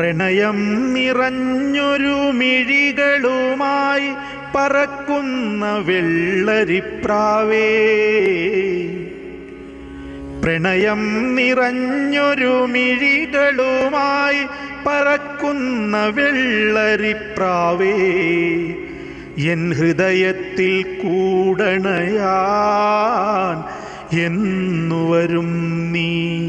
പ്രണയം നിറഞ്ഞൊരു മിഴികളുമായി പറക്കുന്ന വെള്ളരിപ്രാവേ. പ്രണയം നിറഞ്ഞൊരു മിഴികളുമായി പറക്കുന്ന വെള്ളരിപ്രാവേ. എൻ ഹൃദയത്തിൽ കൂടണയാൻ എന്നുവരും നീ.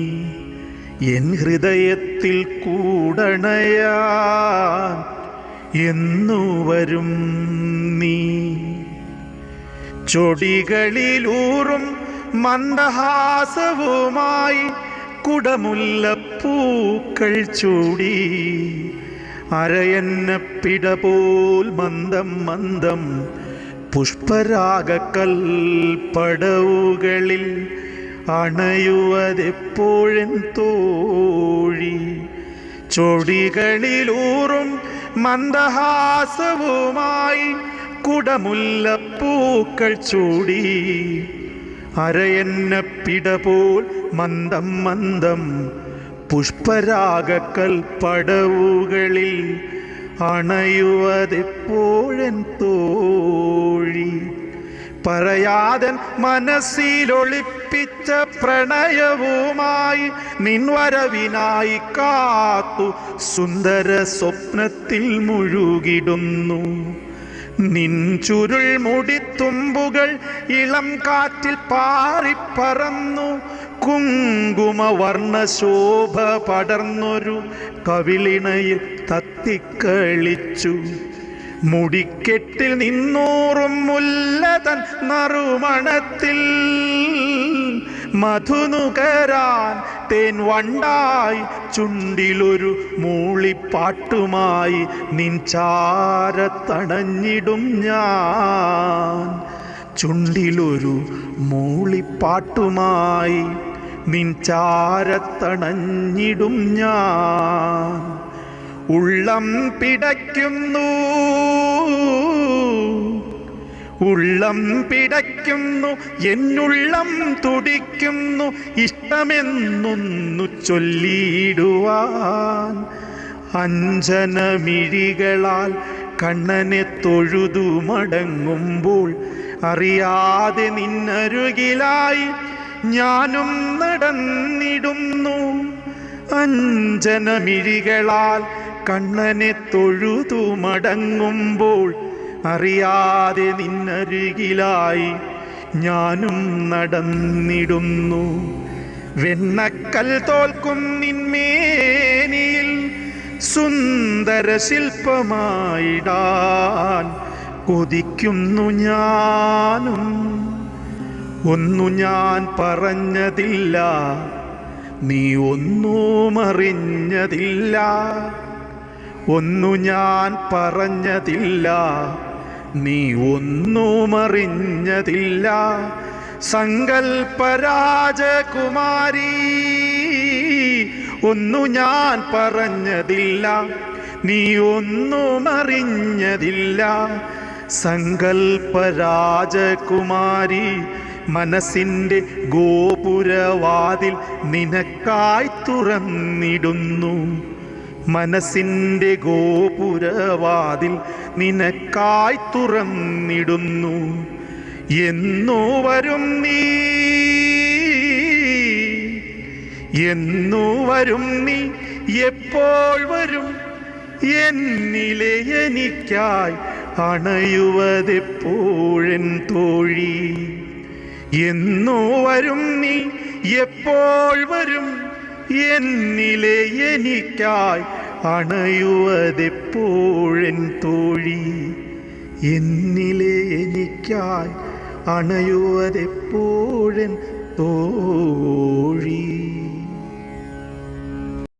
എൻ ഹൃദയത്തിൽ കൂടണയാൻ എന്നുവരും നീ. ചൊടികളിലൂറും മന്ദഹാസവുമായി കുടമുല്ലപ്പൂക്കൾ ചൂടി. അരയന്നപ്പിട പോൽ മന്ദം മന്ദം പുഷ്പരാഗക്കൽപ്പടവുകളിൽ അണയുവതെപ്പോഴും തോഴി. ചൊടികളിലൂറും മന്ദഹാസവുമായി കുടമുല്ലപ്പൂക്കൾ ചൂടി. അരയന്നപ്പിട പോൽ മന്ദം മന്ദം പുഷ്പരാഗക്കൽ പടവുകളിൽ തോഴി പറയാതൻ മനസ്സിലൊളിപ്പിച്ച പ്രണയവുമായി നിൻവരവിനായി കാത്തു സുന്ദര സ്വപ്നത്തിൽ മുഴുകിടുന്നു. നിൻ ചുരുൾ മുടിത്തുമ്പുകൾ ഇളം കാറ്റിൽ പാറിപ്പറന്നു. കുങ്കുമവർണ ശോഭ പടർന്നൊരു കവിളിണയിൽ തത്തിക്കളിച്ചു. മുടിക്കെട്ടിൽ നിന്നൂറും മുല്ലതൻ നറുമണത്തിൽ മധുനുകരാൻ തേൻ വണ്ടായി ചുണ്ടിലൊരു മൂളിപ്പാട്ടുമായി നിൻ ചാരത്തണഞ്ഞിടും ഞാൻ. ചുണ്ടിലൊരു മൂളിപ്പാട്ടുമായി നിൻ ചാരത്തണഞ്ഞിടും ഞാൻ. ഉള്ളം പിടയ്ക്കുന്നു ഉള്ളം പിടയ്ക്കുന്നു എന്നുള്ളം തുടിക്കുന്നു ഇഷ്ടമെന്നൊന്നു ചൊല്ലിയിടുവാൻ. അഞ്ജനമിഴികളാൽ കണ്ണനെ തൊഴുതു മടങ്ങുമ്പോൾ അറിയാതെ നിന്നരുകിലായി ഞാനും നടന്നിടുന്നു. അഞ്ജനമിഴികളാൽ കണ്ണനെ തൊഴുതു മടങ്ങുമ്പോൾ അറിയാതെ നിന്നരികിലായി ഞാനും നടന്നിടുന്നു. വെണ്ണക്കൽ തോൽക്കും നിന്മേനിയിൽ സുന്ദര ശില്പമായിടാൻ കൊതിക്കുന്നു ഞാനും. ഒന്നു ഞാൻ പറഞ്ഞതില്ല നീ ഒന്നും അറിഞ്ഞതില്ല. ഒന്നു ഞാൻ പറഞ്ഞതില്ല നീ ഒന്നും അറിഞ്ഞതില്ല സങ്കൽപ്പരാജകുമാരി ഒന്നു ഞാൻ പറഞ്ഞതില്ല നീ ഒന്നും അറിഞ്ഞതില്ല സങ്കൽപ്പരാജകുമാരി മനസ്സിന്റെ ഗോപുരവാതിൽ നിനക്കായി തുറന്നിടുന്നു. മനസ്സിന്റെ ഗോപുരവാതിൽ നിനക്കായി തുറന്നിടുന്നു. എന്നു വരും നീ. എന്നു വരും നീ. എപ്പോൾ വരും? എന്നിലെ എനിക്കായി അണയുവതെപ്പോഴൻ തോഴി. എന്നു വരും നീ. എപ്പോൾ വരും? എന്നിലെ എനിക്കായി അണയുവതെപ്പോഴൻ തോഴി? എന്നിലെ എനിക്കായി അണയുവതെപ്പോഴൻ തോഴി?